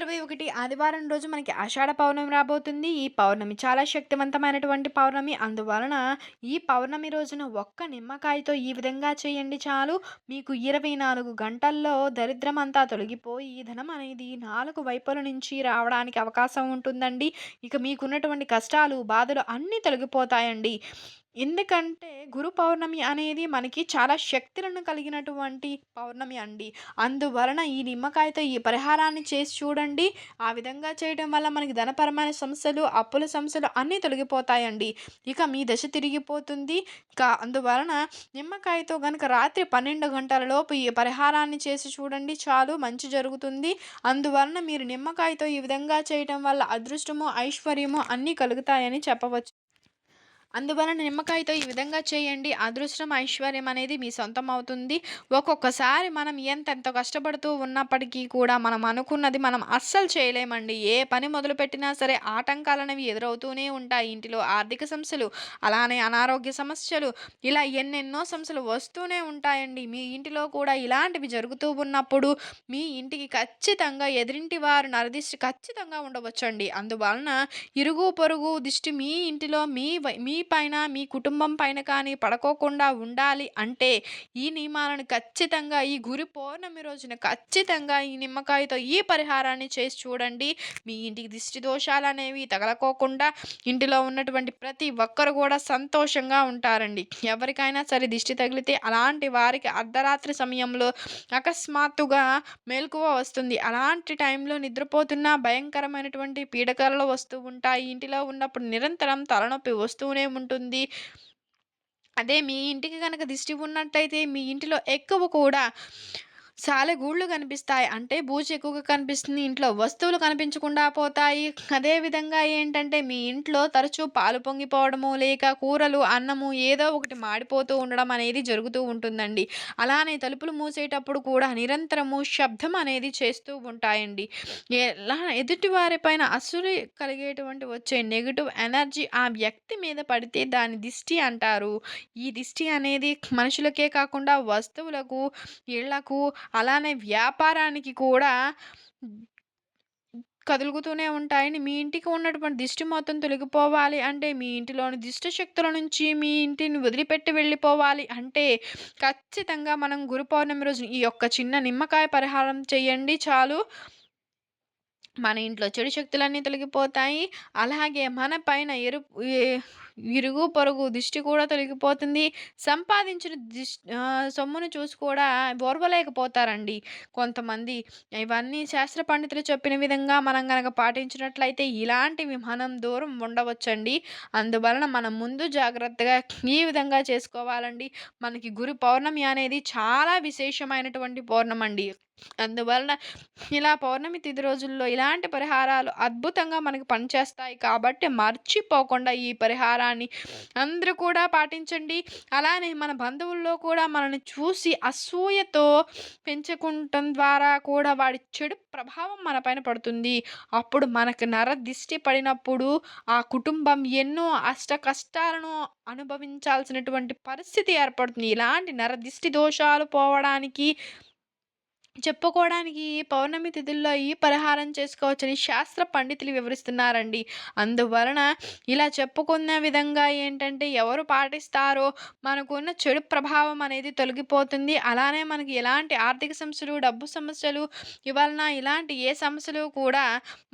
ఇరవై ఒకటి ఆదివారం రోజు మనకి ఆషాఢ పౌర్ణమి రాబోతుంది. ఈ పౌర్ణమి చాలా శక్తివంతమైనటువంటి పౌర్ణమి. అందువలన ఈ పౌర్ణమి రోజున ఒక్క నిమ్మకాయతో ఈ విధంగా చేయండి చాలు. మీకు ఇరవై నాలుగు గంటల్లో దరిద్రం అంతా తొలగిపోయి ధనం అనేది నాలుగు వైపుల నుంచి రావడానికి అవకాశం ఉంటుందండి. ఇక మీకున్నటువంటి కష్టాలు బాధలు అన్నీ తొలగిపోతాయండి. ఎందుకంటే గురు పౌర్ణమి అనేది మనకి చాలా శక్తులను కలిగినటువంటి పౌర్ణమి అండి. అందువలన ఈ నిమ్మకాయతో ఈ పరిహారాన్ని చేసి చూడండి. ఆ విధంగా చేయడం వల్ల మనకి ధనపరమైన సమస్యలు అప్పుల సమస్యలు అన్నీ తొలగిపోతాయండి. ఇక మీ దశ తిరిగిపోతుంది. ఇక అందువలన నిమ్మకాయతో కనుక రాత్రి పన్నెండు గంటల లోపు ఈ పరిహారాన్ని చేసి చూడండి. చాలు మంచి జరుగుతుంది. అందువలన మీరు నిమ్మకాయతో ఈ విధంగా చేయడం వల్ల అదృష్టము ఐశ్వర్యము అన్నీ కలుగుతాయని చెప్పవచ్చు. అందువలన నిమ్మకాయతో ఈ విధంగా చేయండి. అదృష్టం ఐశ్వర్యం అనేది మీ సొంతం అవుతుంది. ఒక్కొక్కసారి మనం ఎంతెంత కష్టపడుతూ ఉన్నప్పటికీ కూడా మనం అనుకున్నది మనం అస్సలు చేయలేమండి. ఏ పని మొదలుపెట్టినా సరే ఆటంకాలు అనేవి ఎదురవుతూనే ఉంటాయి. ఇంటిలో ఆర్థిక సమస్యలు అలానే అనారోగ్య సమస్యలు ఇలా ఎన్నెన్నో సమస్యలు వస్తూనే ఉంటాయండి. మీ ఇంటిలో కూడా ఇలాంటివి జరుగుతూ ఉన్నప్పుడు మీ ఇంటికి ఖచ్చితంగా ఎదిరింటి వారు నరదిష్టి ఖచ్చితంగా ఉండవచ్చండి. అందువలన ఇరుగు పొరుగు దిష్టి మీ ఇంటిలో మీ మీ పైన మీ కుటుంబం పైన కానీ పడుకోకుండా ఉండాలి అంటే ఈ నియమాలను ఖచ్చితంగా ఈ గురి పౌర్ణమి రోజున ఖచ్చితంగా ఈ నిమ్మకాయతో ఈ పరిహారాన్ని చేసి చూడండి. మీ ఇంటికి దిష్టి దోషాలు అనేవి తగలకోకుండా ఇంటిలో ఉన్నటువంటి ప్రతి ఒక్కరు కూడా సంతోషంగా ఉంటారండి. ఎవరికైనా సరే దిష్టి తగిలితే అలాంటి వారికి అర్ధరాత్రి సమయంలో అకస్మాత్తుగా మెలకువ వస్తుంది. అలాంటి టైంలో నిద్రపోతున్న భయంకరమైనటువంటి పీడకలలు వస్తూ ఉంటాయి. ఇంటిలో ఉన్నప్పుడు నిరంతరం తలనొప్పి వస్తూనే ఉంటుంది అదే మీ ఇంటికి కనుక దిష్టి ఉన్నట్లయితే మీ ఇంటిలో ఎక్కువ కూడా చాలా గూళ్ళు కనిపిస్తాయి. అంటే బూజు ఎక్కువగా కనిపిస్తుంది. ఇంట్లో వస్తువులు కనిపించకుండా పోతాయి. అదేవిధంగా ఏంటంటే మీ ఇంట్లో తరచూ పాలు పొంగిపోవడము లేక కూరలు అన్నము ఏదో ఒకటి మాడిపోతూ ఉండడం అనేది జరుగుతూ ఉంటుందండి. అలానే తలుపులు మూసేటప్పుడు కూడా నిరంతరము శబ్దం అనేది చేస్తూ ఉంటాయండి. ఎలా ఎదుటి వారిపైన అసలు కలిగేటువంటి వచ్చే నెగిటివ్ ఎనర్జీ ఆ వ్యక్తి మీద పడితే దాని దిష్టి అంటారు. ఈ దిష్టి అనేది మనుషులకే కాకుండా వస్తువులకు ఇళ్ళకు అలానే వ్యాపారానికి కూడా కదులుగుతూనే ఉంటాయని మీ ఇంటికి ఉన్నటువంటి దిష్టి మొత్తం తొలగిపోవాలి అంటే మీ ఇంటిలోని దిష్టి శక్తుల నుంచి మీ ఇంటిని వదిలిపెట్టి వెళ్ళిపోవాలి అంటే ఖచ్చితంగా మనం గురు పౌర్ణమి రోజు ఈ యొక్క చిన్న నిమ్మకాయ పరిహారం చేయండి చాలు. మన ఇంట్లో చెడు శక్తులన్నీ తొలగిపోతాయి. అలాగే మన పైన ఎరుపు ఇరుగు పొరుగు దిష్టి కూడా తొలగిపోతుంది. సంపాదించిన దిష్ సొమ్మును చూసి కూడా ఓర్వలేకపోతారండి. కొంతమంది ఇవన్నీ శాస్త్ర పండితులు చెప్పిన విధంగా మనం కనుక పాటించినట్లయితే ఇలాంటి విమానం దూరం ఉండవచ్చండి. అందువలన మనం ముందు జాగ్రత్తగా ఈ విధంగా చేసుకోవాలండి. మనకి గురు పౌర్ణమి అనేది చాలా విశేషమైనటువంటి పౌర్ణమండి. అందువలన ఇలా పౌర్ణమి తిథి రోజుల్లో ఇలాంటి పరిహారాలు అద్భుతంగా మనకి పనిచేస్తాయి. కాబట్టి మర్చిపోకుండా ఈ పరిహారాన్ని అందరూ కూడా పాటించండి. అలానే మన బంధువుల్లో కూడా మనల్ని చూసి అసూయతో పెంచుకుంటం ద్వారా కూడా వాడి చెడు ప్రభావం మన పైన పడుతుంది. అప్పుడు మనకు నర దిష్టి పడినప్పుడు ఆ కుటుంబం ఎన్నో అష్ట కష్టాలను అనుభవించాల్సినటువంటి పరిస్థితి ఏర్పడుతుంది. ఇలాంటి నర దిష్టి దోషాలు పోవడానికి చెప్పుకోవడానికి పౌర్ణమి తిథుల్లో ఈ పరిహారం చేసుకోవచ్చని శాస్త్ర పండితులు వివరిస్తున్నారండి. అందువలన ఇలా చెప్పుకున్న విధంగా ఏంటంటే ఎవరు పాటిస్తారో మనకున్న చెడు ప్రభావం అనేది తొలగిపోతుంది. అలానే మనకి ఎలాంటి ఆర్థిక సమస్యలు డబ్బు సమస్యలు ఇవలన ఇలాంటి ఏ సమస్యలు కూడా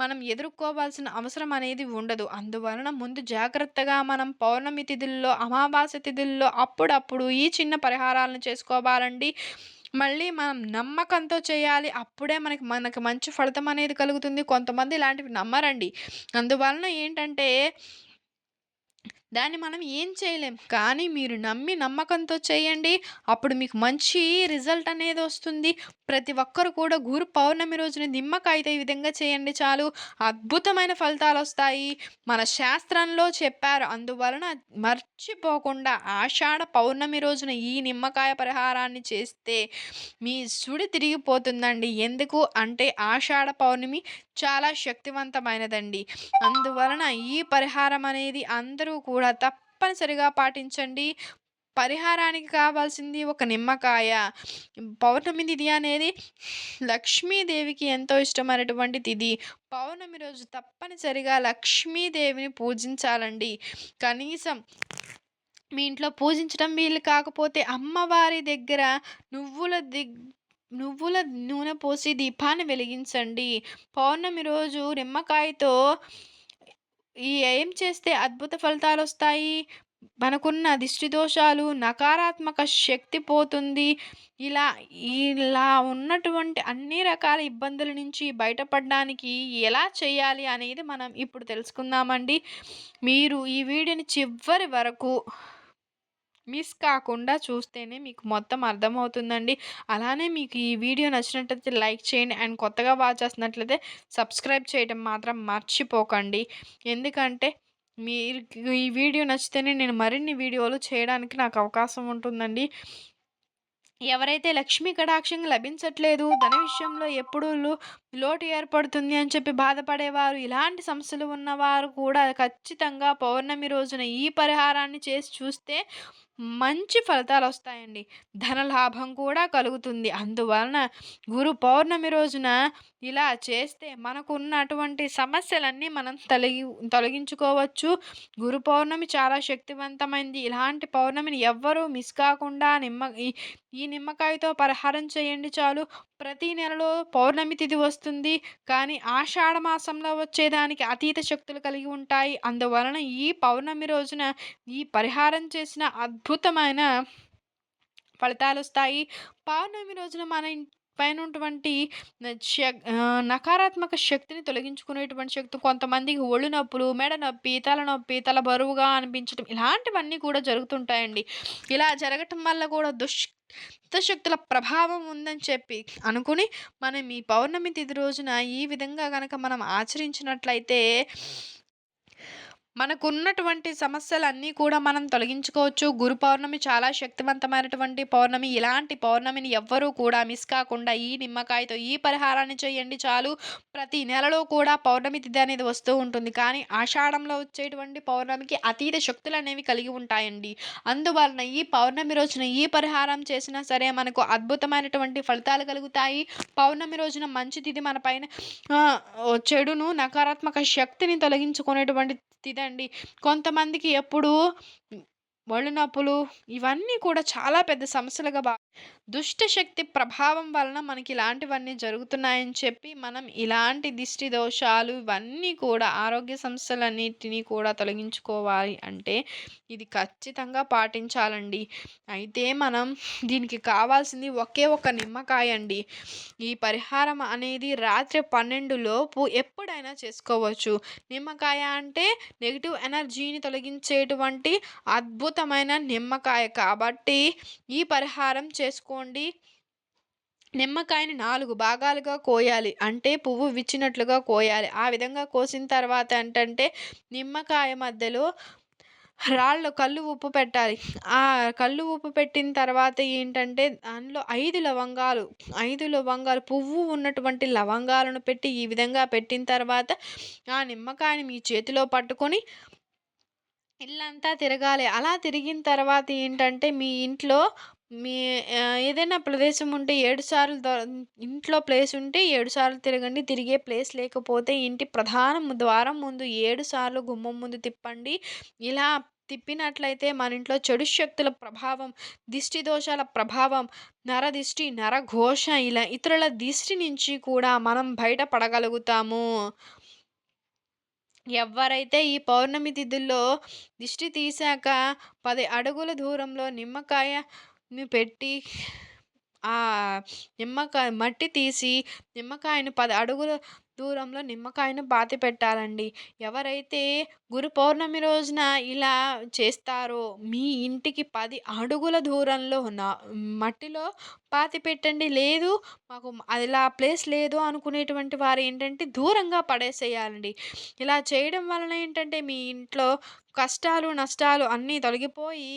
మనం ఎదుర్కోవాల్సిన అవసరం అనేది ఉండదు. అందువలన ముందు జాగ్రత్తగా మనం పౌర్ణమి తిథుల్లో అమావాస్య తిథుల్లో అప్పుడప్పుడు ఈ చిన్న పరిహారాలను చేసుకోవాలండి. మళ్ళీ మనం నమ్మకంతో చేయాలి. అప్పుడే మనకి మనకు మంచి ఫలితం అనేది కలుగుతుంది. కొంతమంది ఇలాంటివి నమ్మరండి. అందువలన ఏంటంటే దాన్ని మనం ఏం చేయలేం. కానీ మీరు నమ్మి నమ్మకంతో చేయండి. అప్పుడు మీకు మంచి రిజల్ట్ అనేది వస్తుంది. ప్రతి ఒక్కరు కూడా గురు పౌర్ణమి రోజున నిమ్మకాయతో ఈ విధంగా చేయండి చాలు. అద్భుతమైన ఫలితాలు వస్తాయి. మన శాస్త్రంలో చెప్పారు. అందువలన మర్చిపోకుండా ఆషాఢ పౌర్ణమి రోజున ఈ నిమ్మకాయ పరిహారాన్ని చేస్తే మీ సుడి తిరిగిపోతుందండి. ఎందుకు? అంటే ఆషాఢ పౌర్ణమి చాలా శక్తివంతమైనదండి. అందువలన ఈ పరిహారం అనేది అందరూ కూడా తప్పనిసరిగా పాటించండి పరిహారానికి కావాల్సింది ఒక నిమ్మకాయ. పౌర్ణమి తిథి అనేది లక్ష్మీదేవికి ఎంతో ఇష్టమైనటువంటి తిథి. పౌర్ణమి రోజు తప్పనిసరిగా లక్ష్మీదేవిని పూజించాలండి. కనీసం మీ ఇంట్లో పూజించడం వీలు కాకపోతే అమ్మవారి దగ్గర నువ్వుల దిగ్ నువ్వుల నూనె పోసి దీపాన్ని వెలిగించండి. పౌర్ణమి రోజు నిమ్మకాయతో ఈ ఏం చేస్తే అద్భుత ఫలితాలు వస్తాయి మనకున్న దిష్టి దోషాలు, నకారాత్మక శక్తి పోతుంది. ఇలా ఇలా ఉన్నటువంటి అన్ని రకాల ఇబ్బందుల నుంచి బయటపడడానికి ఎలా చేయాలి అనేది మనం ఇప్పుడు తెలుసుకుందామండి. మీరు ఈ వీడియోని చివరి వరకు మిస్ కాకుండా చూస్తేనే మీకు మొత్తం అర్థమవుతుందండి. అలానే మీకు ఈ వీడియో నచ్చినట్లయితే లైక్ చేయండి. అండ్ కొత్తగా వాచ్ చేస్తున్నట్లయితే సబ్స్క్రైబ్ చేయడం మాత్రం మర్చిపోకండి. ఎందుకంటే మీరు ఈ వీడియో నచ్చితేనే నేను మరిన్ని వీడియోలు చేయడానికి నాకు అవకాశం ఉంటుందండి. ఎవరైతే లక్ష్మీ కటాక్షం లభించట్లేదు, ధన విషయంలో ఎప్పుడూ లోటు ఏర్పడుతుంది అని చెప్పి బాధపడేవారు, ఇలాంటి సమస్యలు ఉన్నవారు కూడా ఖచ్చితంగా పౌర్ణమి రోజున ఈ పరిహారాన్ని చేసి చూస్తే మంచి ఫలితాలు వస్తాయండి ధనలాభం కూడా కలుగుతుంది. అందువలన గురు పౌర్ణమి రోజున ఇలా చేస్తే మనకు ఉన్నటువంటి సమస్యలన్నీ మనం తొలగి తొలగించుకోవచ్చు. గురు పౌర్ణమి చాలా శక్తివంతమైంది. ఇలాంటి పౌర్ణమిని ఎవ్వరూ మిస్ కాకుండా నిమ్మ ఈ నిమ్మకాయతో పరిహారం చేయండి చాలు. ప్రతి నెలలో పౌర్ణమి తిథి వస్తుంది. కానీ ఆషాఢ మాసంలో వచ్చేదానికి అతీత శక్తులు కలిగి ఉంటాయి. అందువలన ఈ పౌర్ణమి రోజున ఈ పరిహారం చేసిన అద్భుతమైన ఫలితాలు వస్తాయి. పౌర్ణమి రోజున మన పైన ఉన్నటువంటి నకారాత్మక శక్తిని తొలగించుకునేటువంటి శక్తి కొంతమందికి ఒళ్ళు నొప్పులు మెడ నొప్పి తలనొప్పి తల బరువుగా అనిపించడం ఇలాంటివన్నీ కూడా జరుగుతుంటాయండి. ఇలా జరగటం వల్ల కూడా దుష్ శక్తుల ప్రభావం ఉందని చెప్పి అనుకుని మనం ఈ పౌర్ణమి తిథి రోజున ఈ విధంగా కనుక మనం ఆచరించినట్లయితే మనకున్నటువంటి సమస్యలన్నీ కూడా మనం తొలగించుకోవచ్చు. గురు పౌర్ణమి చాలా శక్తివంతమైనటువంటి పౌర్ణమి. ఇలాంటి పౌర్ణమిని ఎవ్వరూ కూడా మిస్ కాకుండా ఈ నిమ్మకాయతో ఈ పరిహారాన్ని చేయండి చాలు. ప్రతి నెలలో కూడా పౌర్ణమి తిథి అనేది వస్తూ ఉంటుంది. కానీ ఆషాఢంలో వచ్చేటువంటి పౌర్ణమికి అతీత శక్తులు అనేవి కలిగి ఉంటాయండి. అందువలన ఈ పౌర్ణమి రోజున ఈ పరిహారం చేసినా సరే మనకు అద్భుతమైనటువంటి ఫలితాలు కలుగుతాయి. పౌర్ణమి రోజున మంచి తిథి మన పైన చెడును నకారాత్మక శక్తిని తొలగించుకునేటువంటి తిదండి కొంతమందికి ఎప్పుడు ఒళ్ళు నొప్పులు ఇవన్నీ కూడా చాలా పెద్ద సమస్యలుగా దుష్టశక్తి ప్రభావం వలన మనకి ఇలాంటివన్నీ జరుగుతున్నాయని చెప్పి మనం ఇలాంటి దిష్టి దోషాలు ఇవన్నీ కూడా ఆరోగ్య సమస్యలన్నిటినీ కూడా తొలగించుకోవాలి అంటే ఇది ఖచ్చితంగా పాటించాలండి. అయితే మనం దీనికి కావాల్సింది ఒకే ఒక నిమ్మకాయ అండి. ఈ పరిహారం అనేది రాత్రి పన్నెండు లోపు ఎప్పుడైనా చేసుకోవచ్చు. నిమ్మకాయ అంటే నెగిటివ్ ఎనర్జీని తొలగించేటువంటి అద్భుతమైన నిమ్మకాయ కాబట్టి ఈ పరిహారం చేసుకోండి. నిమ్మకాయని నాలుగు భాగాలుగా కోయాలి. అంటే పువ్వు విచ్చినట్లుగా కోయాలి. ఆ విధంగా కోసిన తర్వాత ఏంటంటే నిమ్మకాయ మధ్యలో రాళ్ళు కళ్ళు ఉప్పు పెట్టాలి. ఆ కళ్ళు ఉప్పు పెట్టిన తర్వాత ఏంటంటే దానిలో ఐదు లవంగాలు ఐదు లవంగాలు పువ్వు ఉన్నటువంటి లవంగాలను పెట్టి ఈ విధంగా పెట్టిన తర్వాత ఆ నిమ్మకాయని మీ చేతిలో పట్టుకొని ఇల్లంతా తిరగాలి. అలా తిరిగిన తర్వాత ఏంటంటే మీ ఇంట్లో మీ ఏదైనా ప్రదేశం ఉంటే ఏడు సార్లు ఇంట్లో ప్లేస్ ఉంటే ఏడు సార్లు తిరగండి. తిరిగే ప్లేస్ లేకపోతే ఇంటి ప్రధాన ద్వారం ముందు ఏడు సార్లు గుమ్మం ముందు తిప్పండి. ఇలా తిప్పినట్లయితే మన ఇంట్లో చెడు శక్తుల ప్రభావం దిష్టి దోషాల ప్రభావం నరదిష్టి నరఘోష ఇలా ఇతరుల దిష్టి నుంచి కూడా మనం బయటపడగలుగుతాము ఎవరైతే ఈ పౌర్ణమి తిథుల్లో దిష్టి తీశాక పది అడుగుల దూరంలో నిమ్మకాయ పెట్టి ఆ నిమ్మకాయ మట్టి తీసి నిమ్మకాయను పది అడుగుల దూరంలో నిమ్మకాయను పాతి పెట్టాలండి. ఎవరైతే గురు పౌర్ణమి రోజున ఇలా చేస్తారో మీ ఇంటికి పది అడుగుల దూరంలో నా మట్టిలో పాతి పెట్టండి. లేదు మాకు అలా ప్లేస్ లేదు అనుకునేటువంటి వారు ఏంటంటే దూరంగా పడేసేయాలండి. ఇలా చేయడం వలన ఏంటంటే మీ ఇంట్లో కష్టాలు నష్టాలు అన్నీ తొలగిపోయి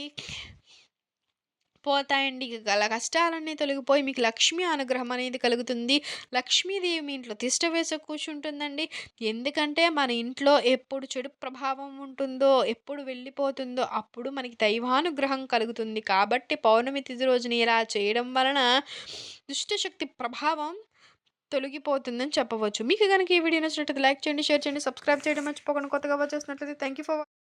పోతాయండి. గల కష్టాలన్నీ తొలగిపోయి మీకు లక్ష్మి అనుగ్రహం అనేది కలుగుతుంది. లక్ష్మీదేవి మీ ఇంట్లో తిష్ట వేసే కూర్చుంటుందండి. ఎందుకంటే మన ఇంట్లో ఎప్పుడు చెడు ప్రభావం ఉంటుందో, ఎప్పుడు వెళ్ళిపోతుందో అప్పుడు మనకి దైవానుగ్రహం కలుగుతుంది. కాబట్టి పౌర్ణమి తిథి రోజున ఇలా చేయడం వలన దుష్టశక్తి ప్రభావం తొలగిపోతుందని చెప్పవచ్చు. మీకు గనక ఈ వీడియో నచ్చినట్లయితే లైక్ చేయండి, షేర్ చేయండి, సబ్స్క్రైబ్ చేయడం మర్చిపోకండి. కొత్తగా వచ్చేసినట్లయితే థ్యాంక్ యూ ఫర్